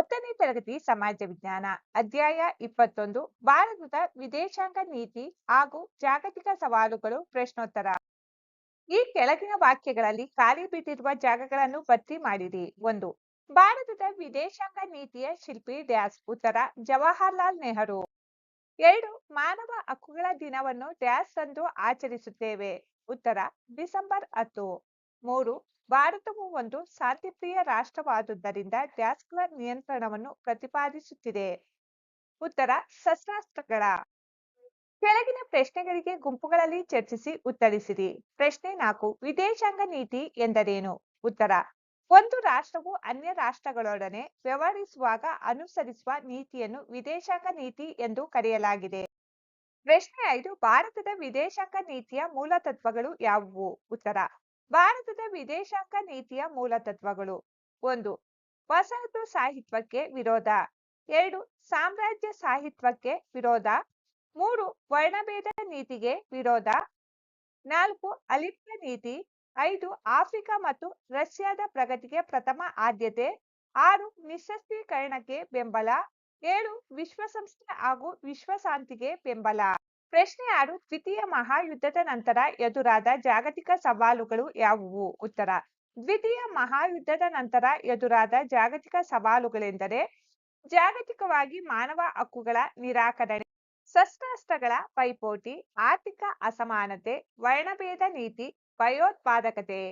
ಹತ್ತನೇ ತರಗತಿ ಸಮಾಜ ವಿಜ್ಞಾನ, ಅಧ್ಯಾಯ ಇಪ್ಪತ್ತೊಂದು, ಭಾರತದ ವಿದೇಶಾಂಗ ನೀತಿ ಹಾಗೂ ಜಾಗತಿಕ ಸವಾಲುಗಳು ಪ್ರಶ್ನೋತ್ತರ. ಈ ಕೆಳಗಿನ ವಾಕ್ಯಗಳಲ್ಲಿ ಖಾಲಿ ಬಿಟ್ಟಿರುವ ಜಾಗಗಳನ್ನು ಭರ್ತಿ ಮಾಡಿರಿ. ಒಂದು, ಭಾರತದ ವಿದೇಶಾಂಗ ನೀತಿಯ ಶಿಲ್ಪಿ ಡ್ಯಾಸ್, ಉತ್ತರ, ಜವಾಹರ್ಲಾಲ್ ನೆಹರು. ಎರಡು, ಮಾನವ ಹಕ್ಕುಗಳ ದಿನವನ್ನು ಡ್ಯಾಸ್ ರಂದು ಆಚರಿಸುತ್ತೇವೆ. ಉತ್ತರ, ಡಿಸೆಂಬರ್ ಹತ್ತು. ಮೂರು ಭಾರತವು ಒಂದು ಶಾಂತಿಪ್ರಿಯ ರಾಷ್ಟ್ರವಾದುದರಿಂದ ಡ್ಯಾಸ್ಕ್ಲರ್ ನಿಯಂತ್ರಣವನ್ನು ಪ್ರತಿಪಾದಿಸುತ್ತಿದೆ. ಉತ್ತರ ಶಸ್ತ್ರಾಸ್ತ್ರಗಳ ಕೆಳಗಿನ ಪ್ರಶ್ನೆಗಳಿಗೆ ಗುಂಪುಗಳಲ್ಲಿ ಚರ್ಚಿಸಿ ಉತ್ತರಿಸಿರಿ. ಪ್ರಶ್ನೆ ನಾಲ್ಕು, ವಿದೇಶಾಂಗ ನೀತಿ ಎಂದರೇನು? ಉತ್ತರ, ಒಂದು ರಾಷ್ಟ್ರವು ಅನ್ಯ ರಾಷ್ಟ್ರಗಳೊಡನೆ ವ್ಯವಹರಿಸುವಾಗ ಅನುಸರಿಸುವ ನೀತಿಯನ್ನು ವಿದೇಶಾಂಗ ನೀತಿ ಎಂದು ಕರೆಯಲಾಗಿದೆ. ಪ್ರಶ್ನೆ ಐದು, ಭಾರತದ ವಿದೇಶಾಂಗ ನೀತಿಯ ಮೂಲ ತತ್ವಗಳು ಯಾವುವು? ಉತ್ತರ ಭಾರತದ ವಿದೇಶಾಂಗ ನೀತಿಯ ಮೂಲ ತತ್ವಗಳು. ಒಂದು, ವಸಾಹತು ಸಾಹಿತ್ವಕ್ಕೆ ವಿರೋಧ. ಎರಡು, ಸಾಮ್ರಾಜ್ಯ ಸಾಹಿತ್ವಕ್ಕೆ ವಿರೋಧ. ಮೂರು, ವರ್ಣಭೇದ ನೀತಿಗೆ ವಿರೋಧ. ನಾಲ್ಕು, ಅಲಿಪ್ತ ನೀತಿ. ಐದು, ಆಫ್ರಿಕಾ ಮತ್ತು ರಷ್ಯಾದ ಪ್ರಗತಿಗೆ ಪ್ರಥಮ ಆದ್ಯತೆ. ಆರು ನಿಶಸ್ತ್ರೀಕರಣಕ್ಕೆ ಬೆಂಬಲ. ಏಳು, ವಿಶ್ವಸಂಸ್ಥೆ ಹಾಗೂ ವಿಶ್ವಶಾಂತಿಗೆ ಬೆಂಬಲ. ಪ್ರಶ್ನೆ ಆರು, ದ್ವಿತೀಯ ಮಹಾಯುದ್ಧದ ನಂತರ ಎದುರಾದ ಜಾಗತಿಕ ಸವಾಲುಗಳು ಯಾವುವು? ಉತ್ತರ, ದ್ವಿತೀಯ ಮಹಾಯುದ್ಧದ ನಂತರ ಎದುರಾದ ಜಾಗತಿಕ ಸವಾಲುಗಳೆಂದರೆ ಜಾಗತಿಕವಾಗಿ ಮಾನವ ಹಕ್ಕುಗಳ ನಿರಾಕರಣೆ ಶಸ್ತ್ರಾಸ್ತ್ರಗಳ ಪೈಪೋಟಿ, ಆರ್ಥಿಕ ಅಸಮಾನತೆ, ವರ್ಣಭೇದ ನೀತಿ, ಭಯೋತ್ಪಾದಕತೆ.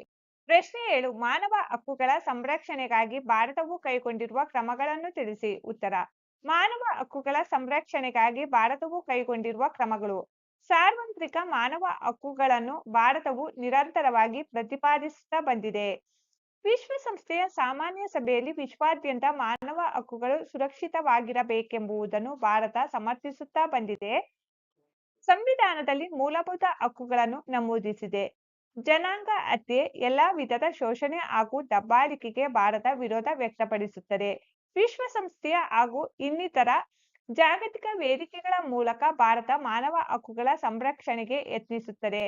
ಪ್ರಶ್ನೆ ಏಳು, ಮಾನವ ಹಕ್ಕುಗಳ ಸಂರಕ್ಷಣೆಗಾಗಿ ಭಾರತವು ಕೈಗೊಂಡಿರುವ ಕ್ರಮಗಳನ್ನು ತಿಳಿಸಿ. ಉತ್ತರ ಮಾನವ ಹಕ್ಕುಗಳ ಸಂರಕ್ಷಣೆಗಾಗಿ ಭಾರತವು ಕೈಗೊಂಡಿರುವ ಕ್ರಮಗಳು. ಸಾರ್ವತ್ರಿಕ ಮಾನವ ಹಕ್ಕುಗಳನ್ನು ಭಾರತವು ನಿರಂತರವಾಗಿ ಪ್ರತಿಪಾದಿಸುತ್ತಾ ಬಂದಿದೆ. ವಿಶ್ವಸಂಸ್ಥೆಯ ಸಾಮಾನ್ಯ ಸಭೆಯಲ್ಲಿ ವಿಶ್ವಾದ್ಯಂತ ಮಾನವ ಹಕ್ಕುಗಳು ಸುರಕ್ಷಿತವಾಗಿರಬೇಕೆಂಬುದನ್ನು ಭಾರತ ಸಮರ್ಥಿಸುತ್ತಾ ಬಂದಿದೆ. ಸಂವಿಧಾನದಲ್ಲಿ ಮೂಲಭೂತ ಹಕ್ಕುಗಳನ್ನು ನಮೂದಿಸಿದೆ. ಜನಾಂಗ ಹತ್ಯೆ, ಎಲ್ಲಾ ವಿಧದ ಶೋಷಣೆ ಹಾಗೂ ದಬ್ಬಾಳಿಕೆಗೆ ಭಾರತ ವಿರೋಧ ವ್ಯಕ್ತಪಡಿಸುತ್ತದೆ. ವಿಶ್ವಸಂಸ್ಥೆಯ ಹಾಗೂ ಇನ್ನಿತರ ಜಾಗತಿಕ ವೇದಿಕೆಗಳ ಮೂಲಕ ಭಾರತ ಮಾನವ ಹಕ್ಕುಗಳ ಸಂರಕ್ಷಣೆಗೆ ಯತ್ನಿಸುತ್ತದೆ.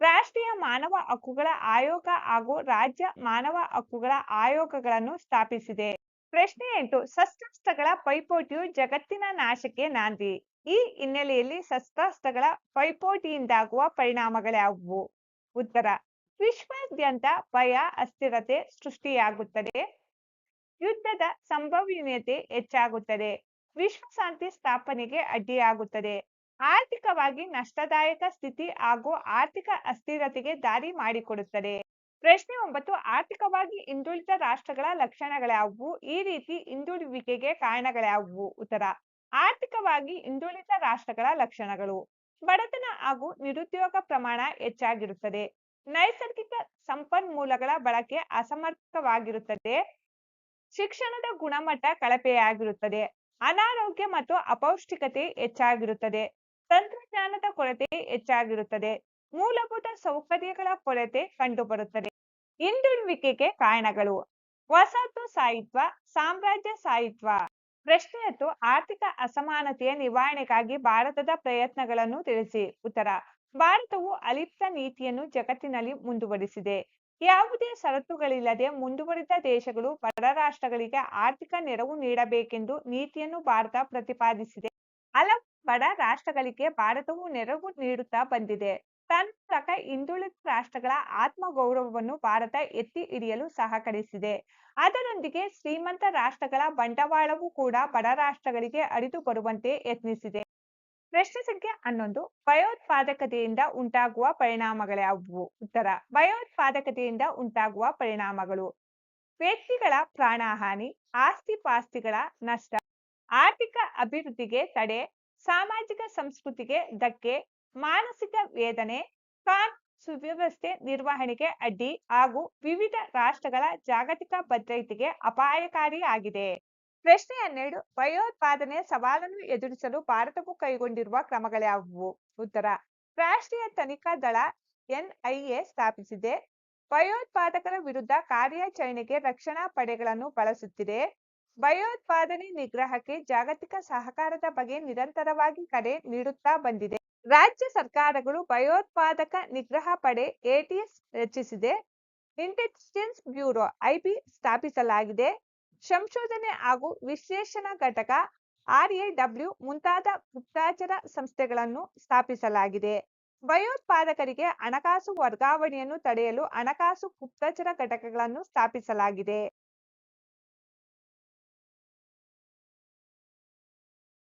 ರಾಷ್ಟ್ರೀಯ ಮಾನವ ಹಕ್ಕುಗಳ ಆಯೋಗ ಹಾಗೂ ರಾಜ್ಯ ಮಾನವ ಹಕ್ಕುಗಳ ಆಯೋಗಗಳನ್ನು ಸ್ಥಾಪಿಸಿದೆ. ಪ್ರಶ್ನೆ ಎಂಟು ಶಸ್ತ್ರಾಸ್ತ್ರಗಳ ಪೈಪೋಟಿಯು ಜಗತ್ತಿನ ನಾಶಕ್ಕೆ ನಾಂದಿ. ಈ ಹಿನ್ನೆಲೆಯಲ್ಲಿ ಶಸ್ತ್ರಾಸ್ತ್ರಗಳ ಪೈಪೋಟಿಯಿಂದಾಗುವ ಪರಿಣಾಮಗಳ್ಯಾವುವು ಉತ್ತರ, ವಿಶ್ವಾದ್ಯಂತ ಭಯ, ಅಸ್ಥಿರತೆ ಸೃಷ್ಟಿಯಾಗುತ್ತದೆ. ಯುದ್ಧದ ಸಂಭವನೀಯತೆ ಹೆಚ್ಚಾಗುತ್ತದೆ. ವಿಶ್ವಶಾಂತಿ ಸ್ಥಾಪನೆಗೆ ಅಡ್ಡಿಯಾಗುತ್ತದೆ. ಆರ್ಥಿಕವಾಗಿ ನಷ್ಟದಾಯಕ ಸ್ಥಿತಿ ಹಾಗೂ ಆರ್ಥಿಕ ಅಸ್ಥಿರತೆಗೆ ದಾರಿ ಮಾಡಿಕೊಡುತ್ತದೆ. ಪ್ರಶ್ನೆ ಒಂಬತ್ತು, ಆರ್ಥಿಕವಾಗಿ ಹಿಂದುಳಿದ ರಾಷ್ಟ್ರಗಳ ಲಕ್ಷಣಗಳ್ಯಾವುವು ಈ ರೀತಿ ಹಿಂದುಳುವಿಕೆಗೆ ಕಾರಣಗಳ್ಯಾವುವು ಉತ್ತರ, ಆರ್ಥಿಕವಾಗಿ ಹಿಂದುಳಿದ ರಾಷ್ಟ್ರಗಳ ಲಕ್ಷಣಗಳು. ಬಡತನ ಹಾಗೂ ನಿರುದ್ಯೋಗ ಪ್ರಮಾಣ ಹೆಚ್ಚಾಗಿರುತ್ತದೆ. ನೈಸರ್ಗಿಕ ಸಂಪನ್ಮೂಲಗಳ ಬಳಕೆ ಅಸಮರ್ಪಕವಾಗಿರುತ್ತದೆ ಶಿಕ್ಷಣದ ಗುಣಮಟ್ಟ ಕಳಪೆಯಾಗಿರುತ್ತದೆ. ಅನಾರೋಗ್ಯ ಮತ್ತು ಅಪೌಷ್ಟಿಕತೆ ಹೆಚ್ಚಾಗಿರುತ್ತದೆ. ತಂತ್ರಜ್ಞಾನದ ಕೊರತೆ ಹೆಚ್ಚಾಗಿರುತ್ತದೆ. ಮೂಲಭೂತ ಸೌಕರ್ಯಗಳ ಕೊರತೆ ಕಂಡುಬರುತ್ತದೆ. ಹಿಂದುಳುವಿಕೆಗೆ ಕಾರಣಗಳು. ವಸಾಹತು ಸಾಹಿತ್ವ ಸಾಮ್ರಾಜ್ಯ ಸಾಹಿತ್ವ ಪ್ರಶ್ನೆ ಹತ್ತು, ಆರ್ಥಿಕ ಅಸಮಾನತೆಯ ನಿವಾರಣೆಗಾಗಿ ಭಾರತದ ಪ್ರಯತ್ನಗಳನ್ನು ತಿಳಿಸಿ. ಉತ್ತರ, ಭಾರತವು ಅಲಿಪ್ತ ನೀತಿಯನ್ನು ಜಗತ್ತಿನಲ್ಲಿ ಮುಂದುವರಿಸಿದೆ. ಯಾವುದೇ ಷರತ್ತುಗಳಿಲ್ಲದೆ ಮುಂದುವರಿದ ದೇಶಗಳು ಬಡ ರಾಷ್ಟ್ರಗಳಿಗೆ ಆರ್ಥಿಕ ನೆರವು ನೀಡಬೇಕೆಂದು ನೀತಿಯನ್ನು ಭಾರತ ಪ್ರತಿಪಾದಿಸಿದೆ. ಹಲವು ಬಡ ರಾಷ್ಟ್ರಗಳಿಗೆ ಭಾರತವು ನೆರವು ನೀಡುತ್ತಾ ಬಂದಿದೆ. ತನ್ಮೂಲಕ ಹಿಂದುಳಿದ ರಾಷ್ಟ್ರಗಳ ಆತ್ಮ ಗೌರವವನ್ನು ಭಾರತ ಎತ್ತಿ ಹಿಡಿಯಲು ಸಹಕರಿಸಿದೆ. ಅದರೊಂದಿಗೆ ಶ್ರೀಮಂತ ರಾಷ್ಟ್ರಗಳ ಬಂಡವಾಳವೂ ಕೂಡ ಬಡ ರಾಷ್ಟ್ರಗಳಿಗೆ ಅರಿದು ಬರುವಂತೆ ಯತ್ನಿಸಿದೆ. ಪ್ರಶ್ನೆ ಸಂಖ್ಯೆ ಹನ್ನೊಂದು. ಭಯೋತ್ಪಾದಕತೆಯಿಂದ ಉಂಟಾಗುವ ಪರಿಣಾಮಗಳ್ಯಾವುವು ಉತ್ತರ, ಭಯೋತ್ಪಾದಕತೆಯಿಂದ ಉಂಟಾಗುವ ಪರಿಣಾಮಗಳು. ವ್ಯಕ್ತಿಗಳ ಪ್ರಾಣಹಾನಿ ಆಸ್ತಿ ಪಾಸ್ತಿಗಳ ನಷ್ಟ, ಆರ್ಥಿಕ ಅಭಿವೃದ್ಧಿಗೆ ತಡೆ, ಸಾಮಾಜಿಕ ಸಂಸ್ಕೃತಿಗೆ ಧಕ್ಕೆ, ಮಾನಸಿಕ ವೇದನೆ ಕಾನ್ ಸುವ್ಯವಸ್ಥೆ ನಿರ್ವಹಣೆಗೆ ಅಡ್ಡಿ ಹಾಗೂ ವಿವಿಧ ರಾಷ್ಟ್ರಗಳ ಜಾಗತಿಕ ಭದ್ರತೆಗೆ ಅಪಾಯಕಾರಿಯಾಗಿದೆ. ಪ್ರಶ್ನೆ ಹನ್ನೆರಡು, ಭಯೋತ್ಪಾದನೆ ಸವಾಲನ್ನು ಎದುರಿಸಲು ಭಾರತವು ಕೈಗೊಂಡಿರುವ ಕ್ರಮಗಳ್ಯಾವುವು ಉತ್ತರ, ರಾಷ್ಟ್ರೀಯ ತನಿಖಾ ದಳ ಎನ್ಐಎ ಸ್ಥಾಪಿಸಿದೆ. ಭಯೋತ್ಪಾದಕರ ವಿರುದ್ಧ ಕಾರ್ಯಾಚರಣೆಗೆ ರಕ್ಷಣಾ ಪಡೆಗಳನ್ನು ಬಳಸುತ್ತಿದೆ. ಭಯೋತ್ಪಾದನೆ ನಿಗ್ರಹಕ್ಕೆ ಜಾಗತಿಕ ಸಹಕಾರದ ಬಗ್ಗೆ ನಿರಂತರವಾಗಿ ಕರೆ ನೀಡುತ್ತಾ ಬಂದಿದೆ. ರಾಜ್ಯ ಸರ್ಕಾರಗಳು ಭಯೋತ್ಪಾದಕ ನಿಗ್ರಹ ಪಡೆ ಎಟಿಎಸ್ ರಚಿಸಿದೆ. ಇಂಟೆಲಿಜೆನ್ಸ್ ಬ್ಯೂರೋ ಐಬಿ ಸ್ಥಾಪಿಸಲಾಗಿದೆ. ಸಂಶೋಧನೆ ಹಾಗೂ ವಿಶ್ಲೇಷಣಾ ಘಟಕ ಆರ್ಎಡಬ್ಲ್ಯೂ ಮುಂತಾದ ಗುಪ್ತಚರ ಸಂಸ್ಥೆಗಳನ್ನು ಸ್ಥಾಪಿಸಲಾಗಿದೆ. ಭಯೋತ್ಪಾದಕರಿಗೆ ಹಣಕಾಸು ವರ್ಗಾವಣೆಯನ್ನು ತಡೆಯಲು ಹಣಕಾಸು ಗುಪ್ತಚರ ಘಟಕಗಳನ್ನು ಸ್ಥಾಪಿಸಲಾಗಿದೆ.